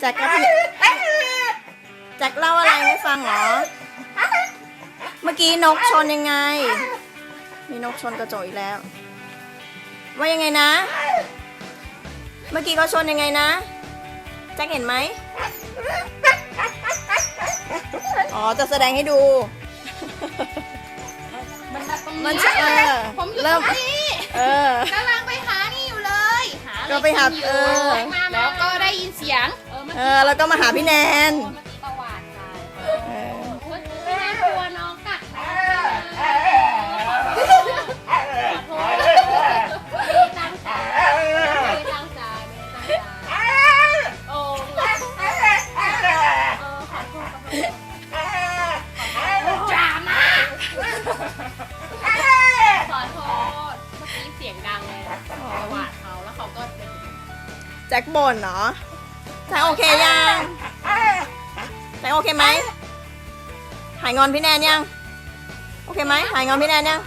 แจ็คก็พี่แจ็คเล่าอะไรให้ฟังเหรอ เมื่อกี้นกชนยังไง มีนกชนกระจกอีกแล้ว ว่ายังไงนะ เมื่อกี้เขาชนยังไงนะ แจ็คเห็นไหม อ๋อ จะแสดงให้ดู มันมาตรงมันนี้จะเออผมอยู่ตเริ่รม งนี้เออ กำลังไปหานี่อยู่เลย หาอะไรก็ไปหากินอยู่เออ แล้วก็ได้ยินเสียง เออแล้วก็มาหาพี่แนนเมื่อกี้ประวัติกันเออพี่แนนกลัวน้องกัดนะขอโทษไม่ตั้งใจไม่ตั้งใจไม่ตั้งใจโอ้โทษขอโทษจ้ามาขอโทษเมื่อกี้เสียงดังเลยประวัติเขาแล้วเขาก็แจ็คบ่นเหรอ แสงโอเคยังแสงโอเคไหมหายงอนพี่แนนยัง โอเคไหมหายงอนพี่แนนยัง